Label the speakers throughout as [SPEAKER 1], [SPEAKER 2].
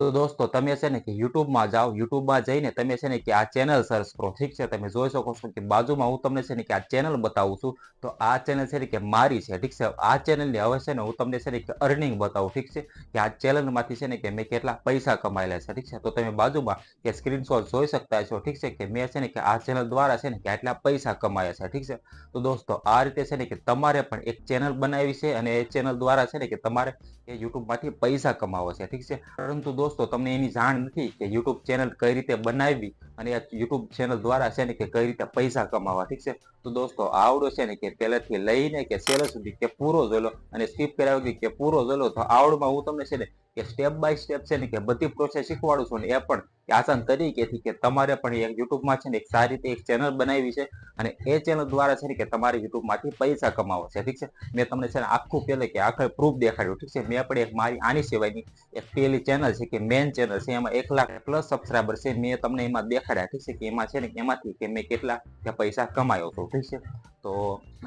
[SPEAKER 1] તો દોસ્તો તમે છે ને કે યુટ્યુબમાં જાઓ યુટ્યુબમાં જઈને તમે છે ને કે આ ચેનલ સર્ચ કરો ઠીક છે તમે જોઈ શકો છો કે બાજુમાં હું તમને છે ને કે આ ચેનલ બતાવું છું તો આ ચેનલ છે ને કે મારી છે ઠીક છે આ ચેનલની હવે છે ને હું તમને છે ને કે અર્નિંગ બતાવું ઠીક છે કે આ ચેનલમાંથી છે ને કે મેં કેટલા પૈસા કમાયેલા છે ઠીક છે તો તમે બાજુમાં કે સ્ક્રીનશોટ જોઈ શકતા છો ઠીક છે કે મેં છે ને કે આ ચેનલ દ્વારા છે ને કે આટલા પૈસા કમાયા છે ઠીક છે તો દોસ્તો આ રીતે છે ને કે તમારે પણ એક ચેનલ બનાવી છે અને એ ચેનલ દ્વારા છે ને કે તમારે એ યુટ્યુબમાંથી પૈસા કમાવો છે ઠીક છે પરંતુ દોસ્તો, તમને એની જાણ નથી કે યુટ્યુબ ચેનલ કઈ રીતે બનાવવી અને યુટ્યુબ ચેનલ દ્વારા છે ને કે કઈ રીતે પૈસા કમાવા, ઠીક છે? તો દોસ્તો આવડો છે ને કે પહેલેથી લઈને કે છેલ્લે સુધી કે પૂરો જોઈ લો અને સ્કીપ કર્યા વગર કે પૂરો જોઈ લો તો આવડમાં હું તમને છે ને કે સ્ટેપ બાય સ્ટેપ છે ને કે બધી પ્રોસેસ શીખવાડું છું ને એ પણ આસાન તરીકેથી કે તમારે પણ એક યુટ્યુબમાં છે ને એક સારી રીતે એક ચેનલ બનાવી છે અને એ ચેનલ દ્વારા છે ને કે તમારે યુટ્યુબમાંથી પૈસા કમાવો છે. ઠીક છે? મેં તમને છે ને આખું પહેલે કે આખરે પ્રૂફ દેખાડ્યું. ઠીક છે? મેં પણ એક મારી આની સિવાયની એક પેલી ચેનલ છે કે મેન ચેનલ છે. એમાં એક લાખ પ્લસ સબસ્ક્રાઈબર છે. મેં તમને એમાં દેખાડ્યા. ઠીક છે? કે એમાં છે ને એમાંથી કે મેં કેટલા કે પૈસા કમાયો હતો ઠીક છે? તો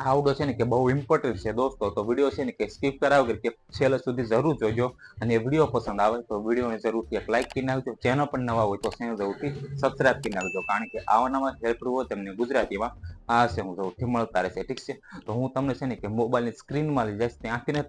[SPEAKER 1] આવડો છે ને કે બહુ ઇમ્પોર્ટન્ટ છે દોસ્તો. તો વીડિયો છે ને કે સ્કીપ કરાવ કે છેલ્લે સુધી જરૂર જોજો. અને વીડિયો પસંદ આવે તો વિડીયોને જરૂરથી એક લાઇક કરી નાખજો. ચેનલ પણ નવા હોય તો ચેનલ જરૂરથી સબસ્ક્રાઇબ કરી નાખજો. કારણ કે આવા નવા હેલ્પર હોય તમને ગુજરાતીમાં. આ છે હું જરૂરથી મળતા રહેશે. ઠીક છે? તો હું તમને છે ને કે મોબાઈલની સ્ક્રીનમાં લઈ જઈશ. ત્યાંથી ને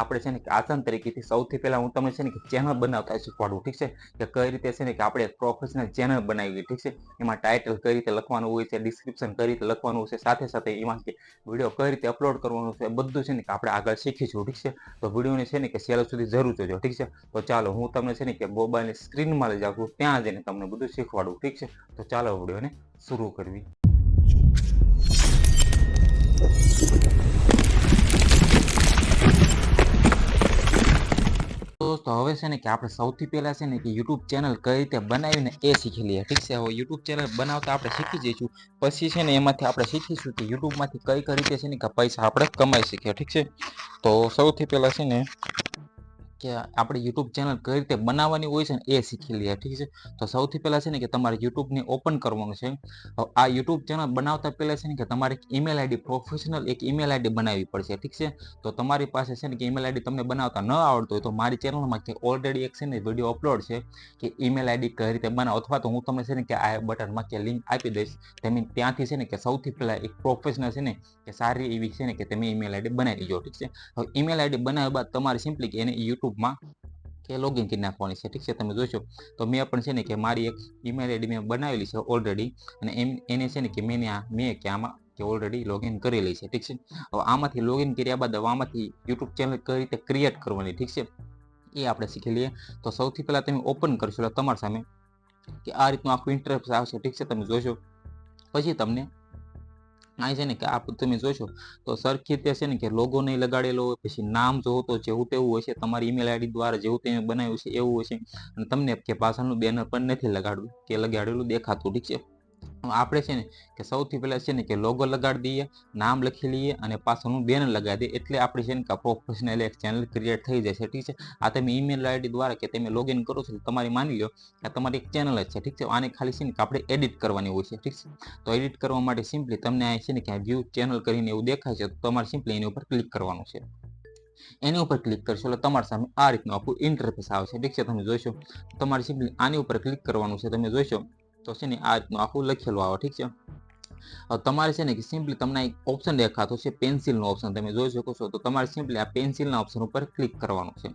[SPEAKER 1] આપણે છે ને કે આસન તરીકેથી સૌથી પહેલા હું તમને છે ને કે ચેનલ બનાવતા શીખવાડું, ઠીક છે? કે કઈ રીતે છે ને કે આપણે પ્રોફેશનલ ચેનલ બનાવી ઠીક છે? એમાં ટાઇટલ કઈ રીતે લખવાનું હોય છે ડિસ્ક્રિપ્શન કઈ રીતે લખવાનું છે, સાથે સાથે એમાં કે વીડિયો કઈ રીતે અપલોડ કરવાનું છે, બધું છે ને કે આપણે આગળ શીખીશું, ઠીક છે? તો વિડીયોને છે ને કે છેલ્લે સુધી જરૂર જોજો, ઠીક છે? તો ચાલો હું તમને છે ને કે મોબાઈલની સ્ક્રીનમાં લઈ જાઉં છું, ત્યાં જઈને તમને બધું શીખવાડું, ઠીક છે? તો ચાલો વિડીયોને શરૂ કરવી. દોસ્તો હવે છે ને કે આપણે સૌથી પહેલા છે ને કે યુટ્યુબ ચેનલ કઈ રીતે બનાવીને એ શીખી લઈએ. ઠીક છે? હવે યુટ્યુબ ચેનલ બનાવતા આપણે શીખી જઈશું. પછી છે ને એમાંથી આપણે શીખીશું કે યુટ્યુબમાંથી કઈ કઈ રીતે છે ને કે પૈસા આપણે કમાઈ શકીએ. ઠીક છે? તો સૌથી પહેલા છે ને કે આપણે યુટ્યુબ ચેનલ કઈ રીતે બનાવવાની હોય છે ને એ શીખી લઈએ, ઠીક છે? તો સૌથી પહેલાં છે ને કે તમારે યુટ્યુબને ઓપન કરવાનું છે. આ યુટ્યુબ ચેનલ બનાવતા પહેલાં છે ને કે તમારે એક ઈમેલ આઈડી, પ્રોફેશનલ એક ઈમેલ આઈડી બનાવવી પડશે, ઠીક છે? તો તમારી પાસે છે ને કે ઈમેલ આઈડી તમને બનાવતા ન આવડતું હોય તો મારી ચેનલમાં કે ઓલરેડી એક છે ને વીડિયો અપલોડ છે કે ઈમેલ આઈડી કઈ રીતે બનાવો અથવા તો હું તમને છે ને કે આ બટનમાં કે લિંક આપી દઈશ તમે ત્યાંથી છે ને કે સૌથી પહેલાં એક પ્રોફેશનલ છે ને કે સારી એવી છે ને કે તમે ઈમેલ આઈડી બનાવી દેજો ઠીક છે? હવે ઈમેલ આઈડી બનાવ્યા બાદ તમારે સિમ્પલી કે એને યુટ્યુબમાં કે લોગિન કરી નાખવાની છે. ઠીક છે, તમે જોશો. તો મેં પણ છે ને કે મારી એક ઈમેલ આઈડી મેં બનાવેલી છે ઓલરેડી અને એમ, એને છે ને કે મેં આ, મેં કે આમાં કે ઓલરેડી લોગિન કરેલી છે. ઠીક છે? હવે આમાંથી લોગિન કર્યા બાદ હવે આમાંથી યુટ્યુબ ચેનલ કઈ રીતે ક્રિએટ કરવાની? ઠીક છે? એ આપણે શીખી લઈએ. તો સૌથી પહેલાં તમે ઓપન કરશો એટલે તમારી સામે કે આ રીતનું આખું ઇન્ટરફેસ આવશે. ઠીક છે, તમે જોશો. પછી તમને આ છે ને કે આ તમે જોશો, તો સરખી રીતે છે ને કે લોગો નહીં લગાડેલો હોય, પછી નામ જોવો તો જેવું તેવું હશે, તમારી ઈમેલ આઈડી દ્વારા જેવું તમે બનાવ્યું છે એવું હશે. અને તમને કે પાછળનું બેનર પણ નથી લગાડવું, કે લગાડેલું દેખાતું, ઠીક છે? આપણે છે ને કે સૌથી પહેલાં છે ને કે લોગો લગાડી દઈએ, નામ લખી લઈએ અને પાછળનું બેનર લગાવી દઈએ. એટલે આપણી છે ને કે પ્રોફેશનલ એક ચેનલ ક્રિએટ થઈ જશે, ઠીક છે? આ તમે ઈમેલ આઈડી દ્વારા કે તમે લોગિન કરો છો તમારી માની લો કે તમારી એક ચેનલ જ છે, ઠીક છે? આને ખાલી છે ને કે આપણે એડિટ કરવાની હોય છે, ઠીક છે? તો એડિટ કરવા માટે સિમ્પલી તમને અહીં છે ને કે વ્યૂ ચેનલ કરીને એવું દેખાય છે તો તમારે સિમ્પલી એની ઉપર ક્લિક કરવાનું છે. એની ઉપર ક્લિક કરશો એટલે તમારી સામે આ રીતનું આખું ઇન્ટરફેસ આવશે, ઠીક છે? તમે જોઈશો તમારે સિમ્પલી આની ઉપર ક્લિક કરવાનું છે, તમે જોઈશો તો છે ને આ રીતનું આખું લખેલું આવે, ઠીક છે? તમારે છે ને કે સિમ્પલી તમને એક ઓપ્શન દેખાતો છે પેન્સિલનો ઓપ્શન તમે જોઈ શકો છો, તો તમારે સિમ્પલી આ પેન્સિલના ઓપ્શન ઉપર ક્લિક કરવાનું છે.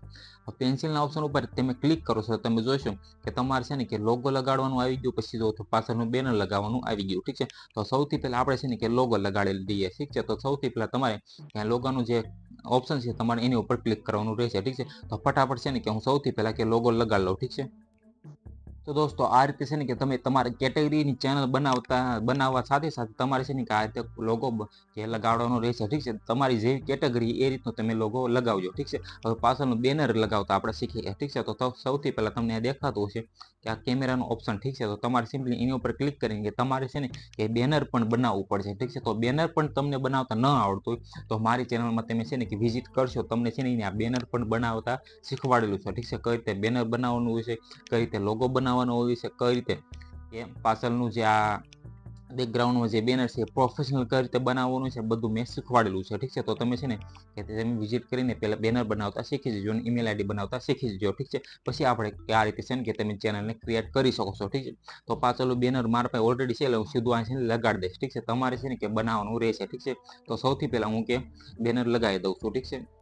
[SPEAKER 1] પેન્સિલના ઓપ્શન ઉપર તમે ક્લિક કરો છો તમે જોશો કે તમારે છે ને કે લોગો લગાડવાનું આવી ગયું, પછી જો પાછળનું બેનર લગાવવાનું આવી ગયું, ઠીક છે? તો સૌથી પહેલાં આપણે છે ને કે લોગો લગાડેલી દઈએ, ઠીક છે? તો સૌથી પહેલાં તમારે ત્યાં લોગોનું જે ઓપ્શન છે, તમારે એની ઉપર ક્લિક કરવાનું રહેશે, ઠીક છે? તો ફટાફટ છે ને કે હું સૌથી પહેલાં કે લોગો લગાડી લઉં, ઠીક છે? તો દોસ્તો, આ રીતે છે ને કે તમે તમારી કેટેગરીની ચેનલ બનાવતા, બનાવવા સાથે સાથે તમારે છે ને કે આ રીતે લોગો જે લગાડવાનો રહેશે, ઠીક છે? તમારી જેવી કેટેગરી, એ રીતનો તમે લોગો લગાવજો, ઠીક છે? હવે પાછળનું બેનર લગાવતા આપણે શીખીએ, ઠીક છે? તો સૌથી પહેલાં તમને દેખાતું હશે કે આ કેમેરાનો ઓપ્શન, ઠીક છે? તો તમારે સિમ્પલી એની ઉપર ક્લિક કરીને કે તમારે છે ને કે બેનર પણ બનાવવું પડશે, ઠીક છે? તો બેનર પણ તમને બનાવતા ન આવડતું હોય, તો મારી ચેનલમાં તમે છે ને કે વિઝિટ કરશો, તમને છે ને આ બેનર પણ બનાવતા શીખવાડેલું છે, ઠીક છે? કઈ રીતે બેનર બનાવવાનું હોય છે, કઈ રીતે લોગો બનાવવાનો હોય છે, કઈ રીતે? કે પાછળનું જે આ બેકગ્રાઉન્ડમાં જે બેનર છે પ્રોફેશનલ કઈ રીતે બનાવવાનું છે, બધું મેં શીખવાડેલું છે, ઠીક છે? તો તમે છે ને કે તમે વિઝિટ કરીને પહેલાં બેનર બનાવતા શીખી જજો અને ઈમેલ આઈડી બનાવતા શીખી જજો, ઠીક છે? પછી આપણે આ રીતે છે ને કે તમે ચેનલને ક્રિએટ કરી શકો છો, ઠીક છે? તો પાછળનું બેનર મારા પાસે ઓલરેડી છે, એટલે હું સીધું આ છે ને લગાડી દઈશ, ઠીક છે? તમારે છે ને કે બનાવવાનું રહેશે, ઠીક છે? તો સૌથી પહેલાં હું કે બેનર લગાવી દઉં છું, ઠીક છે?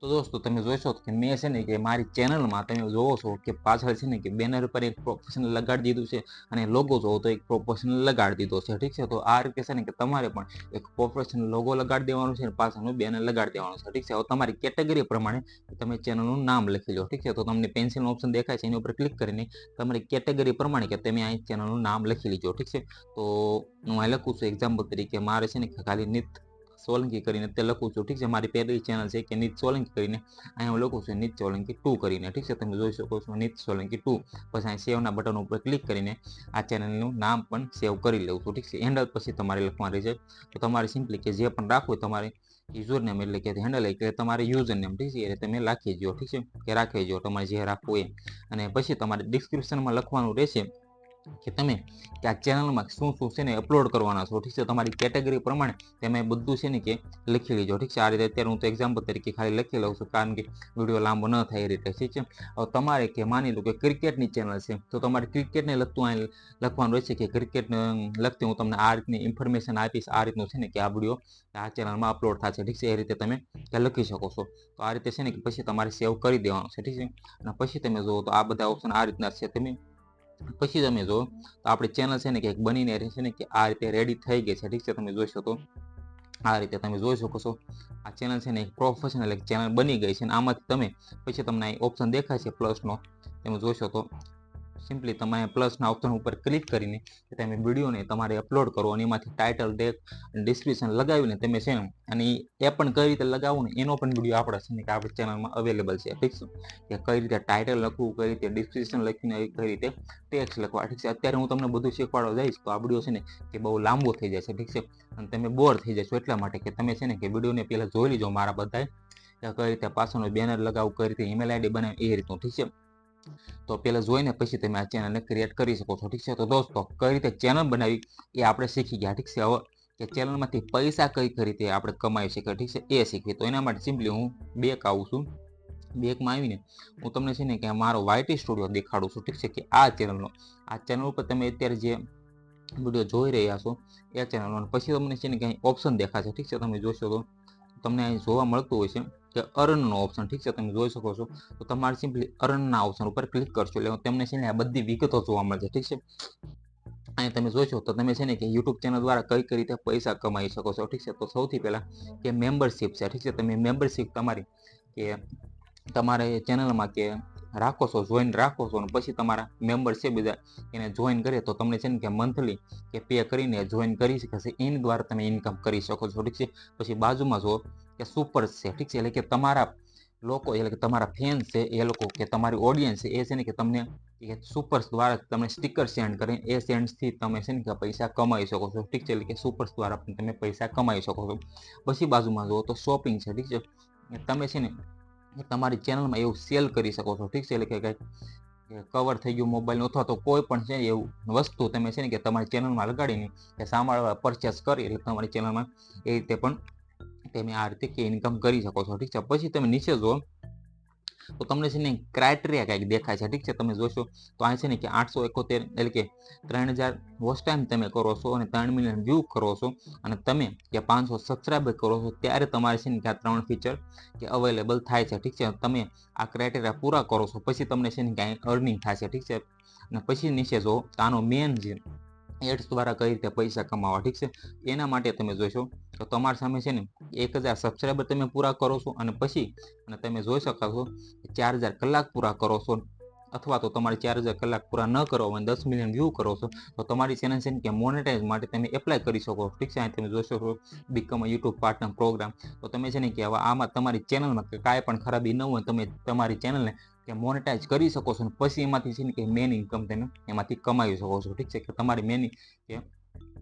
[SPEAKER 1] તો દોસ્તો, તમે જોશો કે મેં છે ને કે મારી ચેનલમાં તમે જોવો છો કે પાછળ છે ને કે બેનર પર એક પ્રોફેશનલ લગાડી દીધું છે અને લોગો જોવો તો એક પ્રોફેશનલ લગાડી દીધો છે. ઠીક છે? તો આ રીતે છે ને કે તમારે પણ એક પ્રોફેશનલ લોગો લગાડી દેવાનું છે અને પાછળનું બેનર લગાડી દેવાનું છે. ઠીક છે? હવે તમારી કેટેગરી પ્રમાણે તમે ચેનલનું નામ લખી લો. ઠીક છે? તો તમને પેન્સિલનો ઓપ્શન દેખાય છે. એની ઉપર ક્લિક કરીને તમારી કેટેગરી પ્રમાણે કે તમે અહીં ચેનલનું નામ લખી લીજો ઠીક છે? તો હું અહીં લખું છું. એક્ઝામ્પલ તરીકે મારે છે ને ખાલી નિત સોલંકી કરીને તે લખું છું. ઠીક છે? મારી પહેલી ચેનલ છે કે નીત સોલંકી કરીને અહીંયા હું લખું છું નીત સોલંકી ટુ કરીને. ઠીક છે? તમે જોઈ શકો છો નીત સોલંકી ટુ. પછી અહીં સેવના બટન ઉપર ક્લિક કરીને આ ચેનલનું નામ પણ સેવ કરી લઉં છું. ઠીક છે? હેન્ડલ પછી તમારે લખવાની છે તો તમારે સિમ્પલી કે જે પણ રાખવું તમારે યુઝર નેમ એટલે કે હેન્ડલ એટલે તમારે યુઝર નેમ ઠીક છે? એટલે તમે રાખી દો ઠીક છે? કે રાખી દો તમારે જે રાખવું એ અને પછી તમારે ડિસ્ક્રિપ્શનમાં લખવાનું રહેશે. કે તમે કે આ ચેનલમાં શું શું છે ને અપલોડ કરવાના છો, ઠીક છે? તમારી કેટેગરી પ્રમાણે તમે બધું છે ને કે લખી લેજો, ઠીક છે? આ રીતે અત્યારે હું તો એક્ઝામ્પલ તરીકે ખાલી લખી લઉં છું, કારણ કે વીડિયો લાંબો ન થાય એ રીતે, ઠીક છે? હવે તમારે કે માની લો કે ક્રિકેટની ચેનલ છે, તો તમારે ક્રિકેટને લગતું અહીં લખવાનું રહેશે કે ક્રિકેટને લગતી હું તમને આ રીતની ઇન્ફોર્મેશન આપીશ, આ રીતનું છે ને કે આ વીડિયો આ ચેનલમાં અપલોડ થશે, ઠીક છે? એ રીતે તમે લખી શકો છો. તો આ રીતે છે ને કે પછી તમારે સેવ કરી દેવાનું છે, ઠીક છે? અને પછી તમે જુઓ તો આ બધા ઓપ્શન આ રીતના છે, તમે પછી તમે જો તો આપણી ચેનલ છે ને કે બનીને રહેશે ને કે આ રીતે રેડી થઈ ગઈ છે. ઠીક છે, તમે જોઈ શકો. આ રીતે તમે જોઈ શકો છો. આ ચેનલ છે ને એક પ્રોફેશનલ એક ચેનલ બની ગઈ છે અને આમાંથી તમે, પછી તમને અહીં ઓપ્શન દેખાય છે પ્લસનો તમે જોશો તો સિમ્પલી તમે પ્લસના ઓપ્શન ઉપર ક્લિક કરીને તમે વિડીયોને તમારે અપલોડ કરો અને એમાંથી ટાઇટલ ડેક ડિસ્ક્રિપ્શન લગાવીને તમે છે અને એ પણ કઈ રીતે લગાવવું ને એનો પણ વીડિયો આપણા છે કે આપણી ચેનલમાં અવેલેબલ છે. ઠીક છે? કે કઈ રીતે ટાઇટલ લખવું, કઈ રીતે ડિસ્ક્રિપ્શન લખીને, કઈ રીતે ટેક્સ લખવા. ઠીક છે? અત્યારે હું તમને બધું શીખવાડવા જઈશ તો આ વીડિયો છે ને કે બહુ લાંબો થઈ જાય છે ઠીક છે? અને તમે બોર થઈ જશો એટલા માટે કે તમે છે ને કે વિડીયોને પહેલાં જોઈ લીજો મારા બધાએ કઈ રીતે પાછળનો બેનર લગાવવું કઈ રીતે ઈમેલ આઈડી બનાવી એ રીતનું. ઠીક છે? તો પહેલાં જોઈને પછી તમે આ ચેનલને ક્રિએટ કરી શકો છો. ઠીક છે? તો દોસ્તો, કઈ રીતે ચેનલ બનાવી એ આપણે શીખી ગયા. ઠીક છે? હવે કે ચેનલમાંથી પૈસા કઈ કઈ રીતે આપણે કમાઈ શકીએ? ઠીક છે? એ શીખવી. તો એના માટે સિમ્પલી હું બેક આવું છું. બેકમાં આવીને હું તમને છે ને કે મારો વાયટી સ્ટુડિયો દેખાડું છું. ઠીક છે? કે આ ચેનલનો આ ચેનલ ઉપર તમે અત્યારે જે વીડિયો જોઈ રહ્યા છો, એ ચેનલનો પછી તમને છે ને કે ઓપ્શન દેખાશે. ઠીક છે? તમે જોશો તો તમને અહીં જોવા મળતું હોય છે. કે અર્નનો ઓપ્શન ઠીક છે? તમે જોઈ શકો છો. તો તમારે સિમ્પલી અર્નના ઓપ્શન ઉપર ક્લિક કરશો. એટલે તમને છે ને આ બધી વિગતો જોવા મળશે, ઠીક છે? અહીં તમે જોશો તો તમે છે ને કે યુટ્યુબ ચેનલ દ્વારા કઈ કઈ રીતે પૈસા કમાઈ શકો છો, ઠીક છે? તો સૌથી પહેલાં કે મેમ્બરશિપ છે, ઠીક છે? તમે મેમ્બરશિપ તમારી કે તમારે ચેનલમાં કે રાખો છો જોઈન રાખો છો અને પછી તમારા મેમ્બર છે બધા એને જોઈન કરે, તો તમને છે ને કે મંથલી કે પે કરીને જોઈન કરી શકશે. એની દ્વારા તમે ઇન્કમ કરી શકો છો, ઠીક છે? પછી બાજુમાં જો કે સુપર છે, ઠીક છે? એટલે કે તમારા લોકો, એટલે કે તમારા ફેન છે, એ લોકો કે તમારી ઓડિયન્સ છે, એ છે ને કે તમને કે સુપર્સ દ્વારા તમને સ્ટીકર સેન્ડ કરીને એ સેન્ડથી તમે છે ને કે પૈસા કમાઈ શકો છો, ઠીક છે? એટલે કે સુપર્સ દ્વારા પણ તમે પૈસા કમાઈ શકો છો. પછી બાજુમાં જુઓ તો શોપિંગ છે, ઠીક છે? તમે છે ને તમારી ચેનલમાં એવું સેલ કરી શકો છો, ઠીક છે? એટલે કે કંઈક કવર થઈ ગયું મોબાઈલનું અથવા તો કોઈ પણ છે એવું વસ્તુ તમે છે ને કે તમારી ચેનલમાં લગાડીને કે સામાળવા પરચેસ કરી, એટલે તમારી ચેનલમાં એ રીતે પણ તમે આ રીતે કે ઇન્કમ કરી શકો છો, ઠીક છે? પછી તમે નીચે જુઓ, તો તમને છે ને ક્રાઇટેરિયા કંઈક દેખાય છે, ઠીક છે? તમે જોશો, તો અહીં છે ને કે આઠસો એકોતેર એટલે કે ત્રણ હજાર વોચ ટાઈમ તમે કરો છો અને ત્રણ મિલિયન વ્યૂ કરો છો અને તમે કે પાંચસો સબસ્ક્રાઈબર કરો છો, ત્યારે તમારે છે ને કે આ ત્રણ ફીચર કે અવેલેબલ થાય છે, ઠીક છે? તમે આ ક્રાઇટેરિયા પૂરા કરો છો, પછી તમને છે ને કાંઈ અર્નિંગ થાય છે, ઠીક છે? અને પછી નીચે જો આનો મેન જે એડ્સ દ્વારા કઈ રીતે પૈસા કમાવા, ઠીક છે? એના માટે તમે જોશો, તો તમારી સામે છે ને એક હજાર સબસ્ક્રાઈબર તમે પૂરા કરો છો અને પછી, અને તમે જોઈ શકો છો ચાર હજાર કલાક પૂરા કરો છો. અથવા તો તમારે ચાર હજાર કલાક પૂરા ન કરો અને દસ મિલિયન વ્યૂ કરો છો, તો તમારી ચેનલ છે ને કે મોનેટાઇઝ માટે તમે એપ્લાય કરી શકો. ઠીક છે? તમે જોશો છો બીકમ યુટ્યુબ પાર્ટનર પ્રોગ્રામ તો તમે છે ને કે આમાં તમારી ચેનલમાં કાંઈ પણ ખરાબી ન હોય, તમે તમારી ચેનલને કે મોનેટાઇઝ કરી શકો છો પછી એમાંથી છે ને કે મેન ઇન્કમ તમે એમાંથી કમાવી શકો છો. ઠીક છે? કે તમારી મેન કે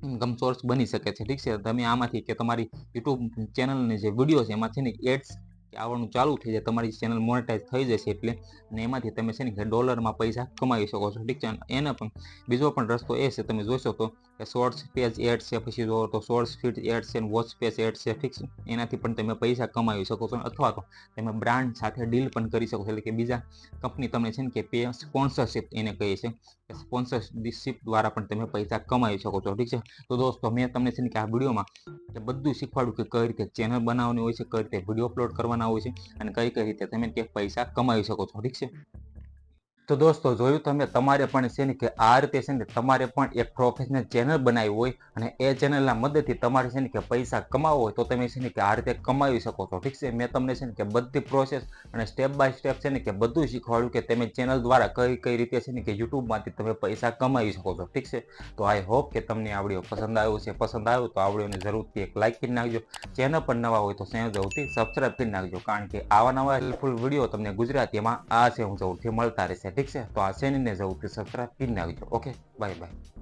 [SPEAKER 1] ઇન્કમ સોર્સ બની શકે છે. ઠીક છે? તમે આમાંથી કે તમારી યુટ્યુબ ચેનલની જે વીડિયો છે એમાંથી ને એડ્સ કે આવવાનું ચાલુ થઈ જાય, તમારી ચેનલ મોનેટાઈઝ થઈ જશે એટલે અને એમાંથી તમે છે ને કે ડોલરમાં પૈસા કમાવી શકો છો, ઠીક છે? એના પણ બીજો પણ રસ્તો એ છે, તમે જોઈ તો કે શોર્ટ્સ પેજ એડ છે, પછી જો તો શોર્ટ્સ ફીડ એડ છે વોચ પેજ એડ છે ફિક્સ એનાથી પણ તમે પૈસા કમાવી શકો છો, અથવા તો તમે બ્રાન્ડ સાથે ડીલ પણ કરી શકો છો, એટલે કે બીજા કંપની તમને છે ને કે પે સ્પોન્સરશિપ એને કહીએ છે, કે સ્પોન્સરશિપ દ્વારા પણ તમે પૈસા કમાવી શકો છો, ઠીક છે? તો દોસ્તો, મેં તમને છે ને કે આ વિડીયોમાં બધું શીખવાડ્યું કે કઈ રીતે ચેનલ બનાવવાની હોય છે, કઈ રીતે વીડિયો અપલોડ કરવાના હોય છે અને કઈ કઈ રીતે તમે ક્યાંક પૈસા કમાવી શકો છો ઠીક છે? તો દોસ્તો, જોયું તમે? તમારે પણ છે ને કે આ રીતે છે ને તમારે પણ એક પ્રોફેશનલ ચેનલ બનાવી હોય અને એ ચેનલના મદદથી તમારે છે ને કે પૈસા કમાવો હોય તો તમે છે ને કે આ રીતે કમાવી શકો છો. ઠીક છે? મેં તમને છે ને કે બધી પ્રોસેસ અને સ્ટેપ બાય સ્ટેપ છે ને કે બધું શીખવાડ્યું કે તમે ચેનલ દ્વારા કઈ કઈ રીતે છે ને કે યુટ્યુબમાંથી તમે પૈસા કમાવી શકો છો. ઠીક છે? તો આઈ હોપ કે તમને આવડીઓ પસંદ આવ્યો છે. પસંદ આવ્યો તો આ વિડીયોને જરૂરથી એક લાઇક કરી નાખજો. ચેનલ પર નવા હોય તો ચેનલ જરૂરથી સબસ્ક્રાઇબ કરી નાખજો. કારણ કે આવા નવા હેલ્પફુલ વીડિયો તમને ગુજરાતીમાં આ છે હું જરૂરથી મળતા રહેશે. ઠીક છે? તો આ ચેનલને જરૂરથી સબસ્ક્રાઇબ કરી આવજો ઓકે બાય બાય